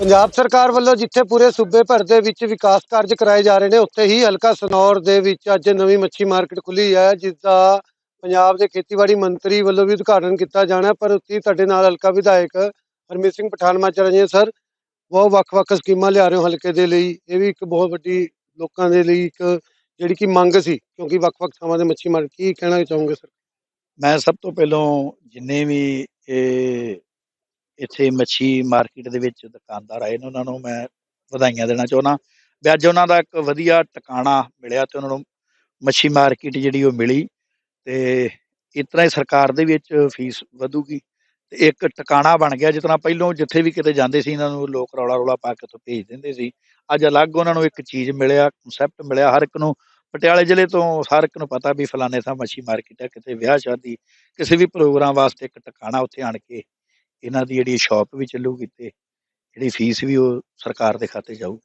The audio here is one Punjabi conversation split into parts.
ਪੰਜਾਬ ਸਰਕਾਰ ਵੱਲੋਂ ਜਿੱਥੇ ਪੂਰੇ ਸੂਬੇ ਭਰ ਦੇ ਵਿੱਚ ਵਿਕਾਸ ਕਾਰਜ ਕਰਾਏ ਜਾ ਰਹੇ ਨੇ, ਉੱਥੇ ਹੀ ਹਲਕਾ ਸਨੌਰ ਦੇ ਵਿੱਚ ਅੱਜ ਨਵੀਂ ਮੱਛੀ ਮਾਰਕੀਟ ਖੁੱਲੀ ਹੈ ਜਿਸ ਦਾ ਪੰਜਾਬ ਦੇ ਖੇਤੀਬਾੜੀ ਮੰਤਰੀ ਵੱਲੋਂ ਵੀ ਉਦਘਾਟਨ ਕੀਤਾ ਜਾਣਾ ਪਰ ਉੱਥੇ ਤੁਹਾਡੇ ਨਾਲ ਹਲਕਾ ਵਿਧਾਇਕ ਹਰਮੀਤ ਸਿੰਘ ਪਠਾਨ ਮਾਚਰ ਜੀ ਸਰ। ਬਹੁਤ ਵੱਖ-ਵੱਖ ਸਕੀਮਾਂ ਲਿਆ ਰਹੇ ਹੋ ਹਲਕੇ ਦੇ ਲਈ। ਇਹ ਵੀ ਇੱਕ ਬਹੁਤ ਵੱਡੀ ਲੋਕਾਂ ਦੇ ਲਈ ਇੱਕ ਜਿਹੜੀ ਕਿ ਮੰਗ ਸੀ, ਕਿਉਂਕਿ ਵੱਖ-ਵੱਖ ਥਾਵਾਂ ਦੇ ਮੱਛੀ ਮਾਰਕੀਟ ਕੀ ਕਹਿਣਾ ਚਾਹੋਗੇ ਸਰ? ਮੈਂ ਸਭ ਤੋਂ ਪਹਿਲਾਂ ਜਿੰਨੇ ਵੀ ਇਹ ਇੱਥੇ ਮੱਛੀ ਮਾਰਕੀਟ ਦੇ ਵਿੱਚ ਦੁਕਾਨਦਾਰ ਆਏ ਨੇ ਉਹਨਾਂ ਨੂੰ ਮੈਂ ਵਧਾਈਆਂ ਦੇਣਾ ਚਾਹੁੰਦਾ। ਵੀ ਅੱਜ ਉਹਨਾਂ ਦਾ ਇੱਕ ਵਧੀਆ ਟਿਕਾਣਾ ਮਿਲਿਆ ਤੇ ਉਹਨਾਂ ਨੂੰ ਮੱਛੀ ਮਾਰਕੀਟ ਜਿਹੜੀ ਉਹ ਮਿਲੀ ਤੇ ਇਸ ਤਰ੍ਹਾਂ ਹੀ ਸਰਕਾਰ ਦੇ ਵਿੱਚ ਫੀਸ ਵਧੂਗੀ ਤੇ ਇੱਕ ਟਿਕਾਣਾ ਬਣ ਗਿਆ ਜਿਸ ਤਰ੍ਹਾਂ ਪਹਿਲੋਂ ਜਿੱਥੇ ਵੀ ਕਿਤੇ ਜਾਂਦੇ ਸੀ ਇਹਨਾਂ ਨੂੰ ਲੋਕ ਰੌਲਾ ਰੌਲਾ ਪਾ ਕੇ ਤੋਂ ਭੇਜ ਦਿੰਦੇ ਸੀ। ਅੱਜ ਅਲੱਗ ਉਹਨਾਂ ਨੂੰ ਇੱਕ ਚੀਜ਼ ਮਿਲਿਆ ਕਨਸੈਪਟ ਮਿਲਿਆ, ਹਰ ਇੱਕ ਨੂੰ ਪਟਿਆਲੇ ਜ਼ਿਲ੍ਹੇ ਤੋਂ ਹਰ ਇੱਕ ਨੂੰ ਪਤਾ ਵੀ ਫਲਾਣੇ ਥਾਂ ਮੱਛੀ ਮਾਰਕੀਟ ਹੈ ਕਿਤੇ ਵਿਆਹ ਸ਼ਾਦੀ, ਕਿਸੇ ਵੀ ਪ੍ਰੋਗਰਾਮ ਵਾਸਤੇ ਇੱਕ ਟਿਕਾਣਾ ਉੱਥੇ ਆਣ ਕੇ ਇਹਨਾਂ ਦੀ ਜਿਹੜੀ ਸ਼ਾਪ ਵੀ ਚੱਲੂਗੀ ਤੇ ਜਿਹੜੀ ਫੀਸ ਵੀ ਉਹ ਸਰਕਾਰ ਦੇ ਖਾਤੇ ਜਾਊਗੀ।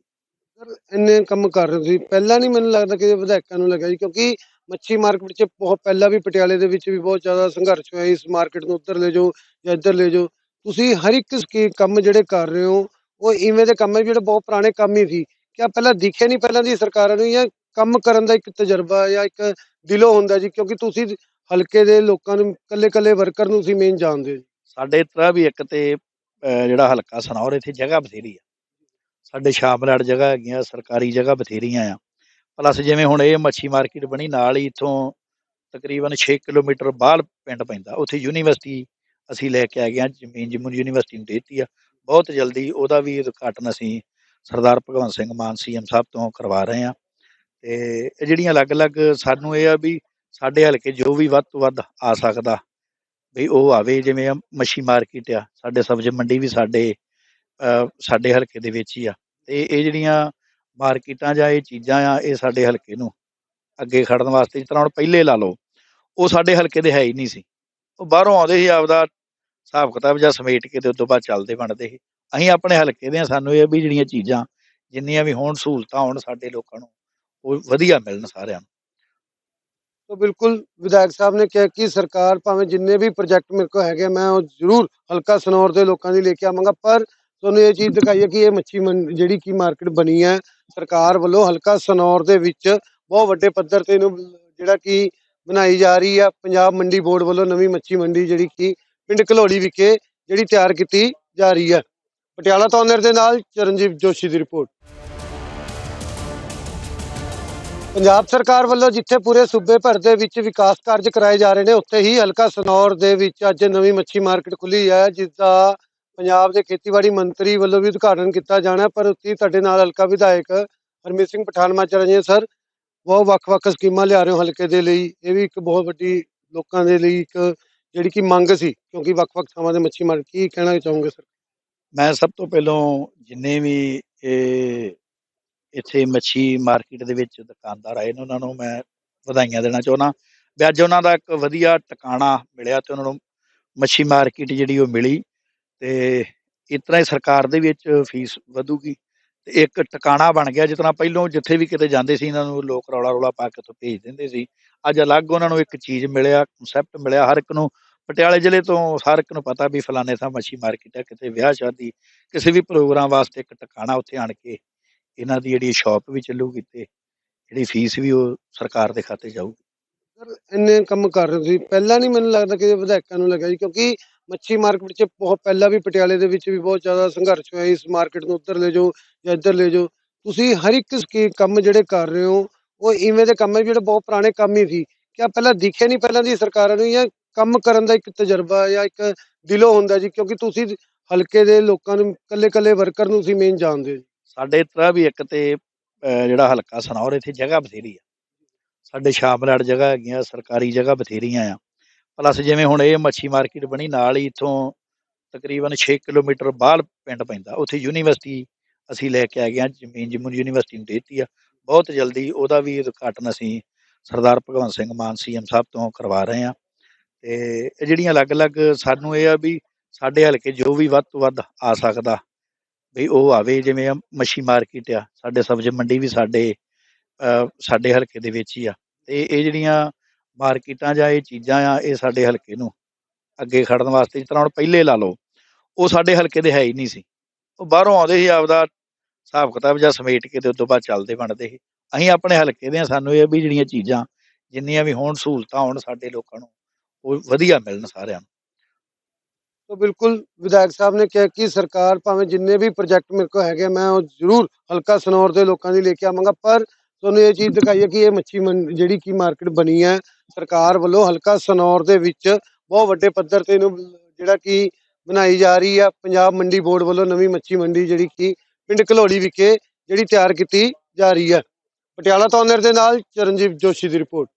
ਸਰ, ਇੰਨੇ ਕੰਮ ਕਰ ਰਹੇ ਸੀ ਪਹਿਲਾਂ ਨਹੀਂ ਮੈਨੂੰ ਲੱਗਦਾ ਕਿ ਵਿਧਾਇਕਾਂ ਨੂੰ ਲੱਗਿਆ ਜੀ, ਕਿਉਂਕਿ ਮੱਛੀ ਮਾਰਕੀਟ 'ਚ ਬਹੁਤ, ਪਹਿਲਾਂ ਵੀ ਪਟਿਆਲੇ ਦੇ ਵਿੱਚ ਵੀ ਬਹੁਤ ਜ਼ਿਆਦਾ ਸੰਘਰਸ਼ ਹੋਇਆ ਇਸ ਮਾਰਕੀਟ ਨੂੰ ਉੱਧਰ ਲੈ ਜਾਓ ਜਾਂ ਇੱਧਰ ਲੈ ਜਾਓ। ਤੁਸੀਂ ਹਰ ਇੱਕ ਸਕੀ ਕੰਮ ਜਿਹੜੇ ਕਰ ਰਹੇ ਹੋ, ਉਹ ਇਵੇਂ ਦੇ ਕੰਮ ਹੈ ਜਿਹੜੇ ਬਹੁਤ ਪੁਰਾਣੇ ਕੰਮ ਹੀ ਸੀ। ਕਿਆ ਪਹਿਲਾਂ ਦਿਖੇ ਨਹੀਂ ਪਹਿਲਾਂ ਦੀ ਸਰਕਾਰਾਂ ਨੂੰ ਜਾਂ ਕੰਮ ਕਰਨ ਦਾ ਇੱਕ ਤਜਰਬਾ ਜਾਂ ਇੱਕ ਦਿਲੋਂ ਹੁੰਦਾ ਜੀ, ਕਿਉਂਕਿ ਤੁਸੀਂ ਹਲਕੇ ਦੇ ਲੋਕਾਂ ਨੂੰ ਕੱਲੇ-ਕੱਲੇ ਵਰਕਰ ਨੂੰ ਤੁਸੀਂ ਮੇਨ ਜਾਣਦੇ ਹੋ ਸਾਡੇ ਤਰ੍ਹਾਂ ਵੀ ਇੱਕ ਤੇ ਜਿਹੜਾ ਹਲਕਾ ਸਨੌਰ ਇੱਥੇ ਜਗ੍ਹਾ ਬਥੇਰੀ ਆ। ਸਾਡੇ ਸ਼ਾਮਲਾੜ ਜਗ੍ਹਾ ਹੈਗੀਆਂ, ਸਰਕਾਰੀ ਜਗ੍ਹਾ ਬਥੇਰੀਆਂ ਆ। ਪਲੱਸ ਜਿਵੇਂ ਹੁਣ ਇਹ ਮੱਛੀ ਮਾਰਕੀਟ ਬਣੀ, ਨਾਲ ਹੀ ਇੱਥੋਂ ਤਕਰੀਬਨ 6 ਕਿਲੋਮੀਟਰ ਬਾਹਰ ਪਿੰਡ ਪੈਂਦਾ। ਉੱਥੇ ਯੂਨੀਵਰਸਿਟੀ ਅਸੀਂ ਲੈ ਕੇ ਆ ਗਏ ਹਾਂ ਜ਼ਮੀਨ ਜਮੂਨ ਯੂਨੀਵਰਸਿਟੀ ਨੂੰ ਦਿੱਤੀ ਆ। ਬਹੁਤ ਜਲਦੀ ਉਹਦਾ ਵੀ ਉਦਘਾਟਨ ਅਸੀਂ ਸਰਦਾਰ ਭਗਵੰਤ ਸਿੰਘ ਮਾਨ ਸੀਐਮ ਸਾਹਿਬ ਤੋਂ ਕਰਵਾ ਰਹੇ ਹਾਂ। ਤੇ ਇਹ ਜਿਹੜੀਆਂ ਅਲੱਗ-ਅਲੱਗ ਸਾਨੂੰ ਇਹ ਆ ਵੀ ਸਾਡੇ ਹਲਕੇ ਜੋ ਵੀ ਵੱਧ ਤੋਂ ਵੱਧ ਆ ਸਕਦਾ ਵੀ ਉਹ ਆਵੇ, ਜਿਵੇਂ ਆ ਮੱਛੀ ਮਾਰਕੀਟ ਆ, ਸਾਡੇ ਸਬਜ਼ੀ ਮੰਡੀ ਵੀ ਸਾਡੇ ਸਾਡੇ ਹਲਕੇ ਦੇ ਵਿੱਚ ਹੀ ਆ। ਤੇ ਇਹ ਜਿਹੜੀਆਂ ਮਾਰਕੀਟਾਂ ਜਾਂ ਇਹ ਚੀਜ਼ਾਂ ਆ, ਇਹ ਸਾਡੇ ਹਲਕੇ ਨੂੰ ਅੱਗੇ ਖੜਨ ਵਾਸਤੇ, ਜਿਸ ਤਰ੍ਹਾਂ ਹੁਣ ਪਹਿਲੇ ਲਾ ਲਓ, ਉਹ ਸਾਡੇ ਹਲਕੇ ਦੇ ਹੈ ਹੀ ਨਹੀਂ ਸੀ। ਉਹ ਬਾਹਰੋਂ ਆਉਂਦੇ ਸੀ ਆਪਦਾ ਹਿਸਾਬ ਕਿਤਾਬ ਜਾਂ ਸਮੇਟ ਕੇ ਤੇ ਉਸ ਤੋਂ ਬਾਅਦ ਚੱਲਦੇ ਬਣਦੇ ਸੀ। ਅਸੀਂ ਆਪਣੇ ਹਲਕੇ ਦੇ ਆ, ਸਾਨੂੰ ਇਹ ਵੀ ਜਿਹੜੀਆਂ ਚੀਜ਼ਾਂ, ਜਿੰਨੀਆਂ ਵੀ ਹੋਣ ਸਹੂਲਤਾਂ ਹੋਣ ਸਾਡੇ ਲੋਕਾਂ ਨੂੰ, ਉਹ ਵਧੀਆ ਮਿਲਣ ਸਾਰਿਆਂ ਨੂੰ। ਤਾਂ ਬਿਲਕੁਲ ਵਿਧਾਇਕ ਸਾਹਿਬ ਨੇ ਕਿਹਾ ਕਿ ਸਰਕਾਰ ਭਾਵੇਂ ਜਿੰਨੇ ਵੀ ਪ੍ਰੋਜੈਕਟ ਮੇਰੇ ਕੋਲ ਹੈਗੇ ਮੈਂ ਉਹ ਜ਼ਰੂਰ ਹਲਕਾ ਸਨੌਰ ਦੇ ਲੋਕਾਂ ਦੀ ਲੈ ਕੇ ਆਵਾਂਗਾ, ਪਰ ਤੁਹਾਨੂੰ ਇਹ ਚੀਜ਼ ਦਿਖਾਈਏ ਕਿ ਇਹ ਮੱਛੀ ਜਿਹੜੀ ਕੀ ਮਾਰਕੀਟ ਬਣੀ ਹੈ, ਸਰਕਾਰ ਵੱਲੋਂ ਹਲਕਾ ਸਨੌਰ ਦੇ ਵਿੱਚ ਬਹੁਤ ਵੱਡੇ ਪੱਧਰ ਤੇ ਇਹਨੂੰ ਜਿਹੜਾ ਕਿ ਬਣਾਈ ਜਾ ਰਹੀ ਹੈ ਪੰਜਾਬ ਮੰਡੀ ਬੋਰਡ ਵੱਲੋਂ ਨਵੀਂ ਮੱਛੀ ਮੰਡੀ ਜਿਹੜੀ ਕਿ ਪਿੰਡ ਘਲੋੜੀ ਵਿਖੇ ਜਿਹੜੀ ਤਿਆਰ ਕੀਤੀ ਜਾ ਰਹੀ ਹੈ। ਪਟਿਆਲਾ ਤੋਂ ਅਨਰ ਦੇ ਨਾਲ ਚਰਨਜੀਤ ਜੋਸ਼ੀ ਦੀ ਰਿਪੋਰਟ। ਪੰਜਾਬ ਸਰਕਾਰ ਵੱਲੋਂ ਜਿੱਥੇ ਪੂਰੇ ਸੂਬੇ ਭਰ ਦੇ ਵਿੱਚ ਵਿਕਾਸ ਕਾਰਜ ਕਰਾਏ ਜਾ ਰਹੇ ਨੇ, ਉੱਥੇ ਹੀ ਹਲਕਾ ਸਨੌਰ ਦੇ ਵਿੱਚ ਅੱਜ ਨਵੀਂ ਮੱਛੀ ਮਾਰਕੀਟ ਖੁੱਲੀ ਹੈ ਜਿਸ ਦਾ ਪੰਜਾਬ ਦੇ ਖੇਤੀਬਾੜੀ ਮੰਤਰੀ ਵੱਲੋਂ ਵੀ ਉਦਘਾਟਨ ਕੀਤਾ ਜਾਣਾ ਪਰ ਉੱਥੇ ਤੁਹਾਡੇ ਨਾਲ ਹਲਕਾ ਵਿਧਾਇਕ ਹਰਮੀਤ ਸਿੰਘ ਪਠਾਨ ਮਾਚਰ ਜੀ ਸਰ। ਬਹੁਤ ਵੱਖ-ਵੱਖ ਸਕੀਮਾਂ ਲਿਆ ਰਹੇ ਹੋ ਹਲਕੇ ਦੇ ਲਈ। ਇਹ ਵੀ ਇੱਕ ਬਹੁਤ ਵੱਡੀ ਲੋਕਾਂ ਦੇ ਲਈ ਇੱਕ ਜਿਹੜੀ ਕਿ ਮੰਗ ਸੀ, ਕਿਉਂਕਿ ਵੱਖ-ਵੱਖ ਥਾਵਾਂ ਦੇ ਮੱਛੀ ਮਾਰਕੀਟ ਕੀ ਕਹਿਣਾ ਚਾਹੋਗੇ ਸਰ? ਮੈਂ ਸਭ ਤੋਂ ਪਹਿਲਾਂ ਜਿੰਨੇ ਵੀ ਇਹ ਇੱਥੇ ਮੱਛੀ ਮਾਰਕੀਟ ਦੇ ਵਿੱਚ ਦੁਕਾਨਦਾਰ ਆਏ ਨੇ ਉਹਨਾਂ ਨੂੰ ਮੈਂ ਵਧਾਈਆਂ ਦੇਣਾ ਚਾਹੁੰਦਾ। ਵੀ ਅੱਜ ਉਹਨਾਂ ਦਾ ਇੱਕ ਵਧੀਆ ਟਿਕਾਣਾ ਮਿਲਿਆ ਤੇ ਉਹਨਾਂ ਨੂੰ ਮੱਛੀ ਮਾਰਕੀਟ ਜਿਹੜੀ ਉਹ ਮਿਲੀ ਤੇ ਇਸ ਤਰ੍ਹਾਂ ਹੀ ਸਰਕਾਰ ਦੇ ਵਿੱਚ ਫੀਸ ਵਧੂਗੀ ਤੇ ਇੱਕ ਟਿਕਾਣਾ ਬਣ ਗਿਆ ਜਿਸ ਤਰ੍ਹਾਂ ਪਹਿਲੋਂ ਜਿੱਥੇ ਵੀ ਕਿਤੇ ਜਾਂਦੇ ਸੀ ਇਹਨਾਂ ਨੂੰ ਲੋਕ ਰੌਲਾ ਰੌਲਾ ਪਾ ਕੇ ਤੋਂ ਭੇਜ ਦਿੰਦੇ ਸੀ। ਅੱਜ ਅਲੱਗ ਉਹਨਾਂ ਨੂੰ ਇੱਕ ਚੀਜ਼ ਮਿਲਿਆ ਕਨਸੈਪਟ ਮਿਲਿਆ, ਹਰ ਇੱਕ ਨੂੰ ਪਟਿਆਲੇ ਜ਼ਿਲ੍ਹੇ ਤੋਂ ਹਰ ਇੱਕ ਨੂੰ ਪਤਾ ਵੀ ਫਲਾਣੇ ਥਾਂ ਮੱਛੀ ਮਾਰਕੀਟ ਹੈ ਕਿਤੇ ਵਿਆਹ ਸ਼ਾਦੀ, ਕਿਸੇ ਵੀ ਪ੍ਰੋਗਰਾਮ ਵਾਸਤੇ ਇੱਕ ਟਿਕਾਣਾ ਉੱਥੇ ਆਣ ਕੇ ਇਹਨਾਂ ਦੀ ਜਿਹੜੀ ਸ਼ਾਪ ਵੀ ਚੱਲੂਗੀ ਤੇ ਜਿਹੜੀ ਫੀਸ ਵੀ ਉਹ ਸਰਕਾਰ ਦੇ ਖਾਤੇ ਜਾਊਗੀ। ਸਰ, ਇੰਨੇ ਕੰਮ ਕਰ ਰਹੇ ਸੀ ਪਹਿਲਾਂ ਨਹੀਂ ਮੈਨੂੰ ਲੱਗਦਾ ਕਿ ਵਿਧਾਇਕਾਂ ਨੂੰ ਲੱਗਿਆ ਜੀ, ਕਿਉਂਕਿ ਮੱਛੀ ਮਾਰਕੀਟ 'ਚ ਬਹੁਤ, ਪਹਿਲਾਂ ਵੀ ਪਟਿਆਲੇ ਦੇ ਵਿੱਚ ਵੀ ਬਹੁਤ ਜ਼ਿਆਦਾ ਸੰਘਰਸ਼ ਹੋਇਆ ਇਸ ਮਾਰਕੀਟ ਨੂੰ ਉੱਧਰ ਲੈ ਜਾਓ ਜਾਂ ਇੱਧਰ ਲੈ ਜਾਓ। ਤੁਸੀਂ ਹਰ ਇੱਕ ਸਕੀ ਕੰਮ ਜਿਹੜੇ ਕਰ ਰਹੇ ਹੋ, ਉਹ ਇਵੇਂ ਦੇ ਕੰਮ ਹੈ ਜਿਹੜੇ ਬਹੁਤ ਪੁਰਾਣੇ ਕੰਮ ਹੀ ਸੀ। ਕਿਆ ਪਹਿਲਾਂ ਦਿਖੇ ਨਹੀਂ ਪਹਿਲਾਂ ਦੀ ਸਰਕਾਰਾਂ ਨੂੰ ਜਾਂ ਕੰਮ ਕਰਨ ਦਾ ਇੱਕ ਤਜਰਬਾ ਜਾਂ ਇੱਕ ਦਿਲੋਂ ਹੁੰਦਾ ਜੀ, ਕਿਉਂਕਿ ਤੁਸੀਂ ਹਲਕੇ ਦੇ ਲੋਕਾਂ ਨੂੰ ਕੱਲੇ-ਕੱਲੇ ਵਰਕਰ ਨੂੰ ਤੁਸੀਂ ਮੇਨ ਜਾਣਦੇ ਹੋ ਸਾਡੇ ਤਰ੍ਹਾਂ ਵੀ ਇੱਕ ਤੇ ਜਿਹੜਾ ਹਲਕਾ ਸਨੌਰ ਇੱਥੇ ਜਗ੍ਹਾ ਬਥੇਰੀ ਆ। ਸਾਡੇ ਸ਼ਾਮਲਾੜ ਜਗ੍ਹਾ ਹੈਗੀਆਂ, ਸਰਕਾਰੀ ਜਗ੍ਹਾ ਬਥੇਰੀਆਂ ਆ। ਪਲੱਸ ਜਿਵੇਂ ਹੁਣ ਇਹ ਮੱਛੀ ਮਾਰਕੀਟ ਬਣੀ, ਨਾਲ ਹੀ ਇੱਥੋਂ ਤਕਰੀਬਨ 6 ਕਿਲੋਮੀਟਰ ਬਾਹਰ ਪਿੰਡ ਪੈਂਦਾ। ਉੱਥੇ ਯੂਨੀਵਰਸਿਟੀ ਅਸੀਂ ਲੈ ਕੇ ਆ ਗਏ ਹਾਂ ਜ਼ਮੀਨ ਜਮੂਨ ਯੂਨੀਵਰਸਿਟੀ ਨੂੰ ਦਿੱਤੀ ਆ। ਬਹੁਤ ਜਲਦੀ ਉਹਦਾ ਵੀ ਉਦਘਾਟਨ ਅਸੀਂ ਸਰਦਾਰ ਭਗਵੰਤ ਸਿੰਘ ਮਾਨ ਸੀਐਮ ਸਾਹਿਬ ਤੋਂ ਕਰਵਾ ਰਹੇ ਹਾਂ ਤੇ ਇਹ ਜਿਹੜੀਆਂ ਅਲੱਗ-ਅਲੱਗ ਸਾਨੂੰ ਇਹ ਆ ਵੀ ਸਾਡੇ ਹਲਕੇ ਜੋ ਵੀ ਵੱਧ ਤੋਂ ਵੱਧ ਆ ਸਕਦਾ ਵੀ ਉਹ ਆਵੇ, ਜਿਵੇਂ ਆ ਮੱਛੀ ਮਾਰਕੀਟ ਆ, ਸਾਡੇ ਸਬਜ਼ੀ ਮੰਡੀ ਵੀ ਸਾਡੇ ਸਾਡੇ ਹਲਕੇ ਦੇ ਵਿੱਚ ਹੀ ਆ। ਤੇ ਇਹ ਜਿਹੜੀਆਂ ਮਾਰਕੀਟਾਂ ਜਾਂ ਇਹ ਚੀਜ਼ਾਂ ਆ, ਇਹ ਸਾਡੇ ਹਲਕੇ ਨੂੰ ਅੱਗੇ ਖੜਨ ਵਾਸਤੇ, ਜਿਸ ਤਰ੍ਹਾਂ ਹੁਣ ਪਹਿਲੇ ਲਾ ਲਓ, ਉਹ ਸਾਡੇ ਹਲਕੇ ਦੇ ਹੈ ਹੀ ਨਹੀਂ ਸੀ। ਉਹ ਬਾਹਰੋਂ ਆਉਂਦੇ ਸੀ ਆਪਦਾ ਹਿਸਾਬ ਕਿਤਾਬ ਜਾਂ ਸਮੇਟ ਕੇ ਤੇ ਉਸ ਤੋਂ ਬਾਅਦ ਚੱਲਦੇ ਬਣਦੇ ਸੀ। ਅਸੀਂ ਆਪਣੇ ਹਲਕੇ ਦੇ ਹਾਂ ਸਾਨੂੰ ਇਹ ਵੀ ਜਿਹੜੀਆਂ ਚੀਜ਼ਾਂ, ਜਿੰਨੀਆਂ ਵੀ ਹੋਣ ਸਹੂਲਤਾਂ ਹੋਣ ਸਾਡੇ ਲੋਕਾਂ ਨੂੰ, ਉਹ ਵਧੀਆ ਮਿਲਣ ਸਾਰਿਆਂ ਨੂੰ। ਤਾਂ ਬਿਲਕੁਲ ਵਿਧਾਇਕ ਸਾਹਿਬ ਨੇ ਕਿਹਾ ਕਿ ਸਰਕਾਰ ਭਾਵੇਂ ਜਿੰਨੇ ਵੀ ਪ੍ਰੋਜੈਕਟ ਮੇਰੇ ਕੋਲ ਹੈਗੇ ਮੈਂ ਉਹ ਜ਼ਰੂਰ ਹਲਕਾ ਸਨੌਰ ਦੇ ਲੋਕਾਂ ਦੀ ਲੈ ਕੇ ਆਵਾਂਗਾ, ਪਰ ਤੁਹਾਨੂੰ ਇਹ ਚੀਜ਼ ਦਿਖਾਈਏ ਕਿ ਇਹ ਮੱਛੀ ਮੰਡੀ, ਜਿਹੜੀ ਕੀ ਮਾਰਕੀਟ ਬਣੀ ਹੈ, ਸਰਕਾਰ ਵੱਲੋਂ ਹਲਕਾ ਸਨੌਰ ਦੇ ਵਿੱਚ ਬਹੁਤ ਵੱਡੇ ਪੱਧਰ ਤੇ ਇਹਨੂੰ ਜਿਹੜਾ ਕਿ ਬਣਾਈ ਜਾ ਰਹੀ ਹੈ ਪੰਜਾਬ ਮੰਡੀ ਬੋਰਡ ਵੱਲੋਂ ਨਵੀਂ ਮੱਛੀ ਮੰਡੀ ਜਿਹੜੀ ਕਿ ਪਿੰਡ ਘਲੋੜੀ ਵਿਖੇ ਜਿਹੜੀ ਤਿਆਰ ਕੀਤੀ ਜਾ ਰਹੀ ਹੈ। ਪਟਿਆਲਾ ਤੋਂ ਅਨਰ ਦੇ ਨਾਲ ਚਰਨਜੀਤ ਜੋਸ਼ੀ ਦੀ ਰਿਪੋਰਟ।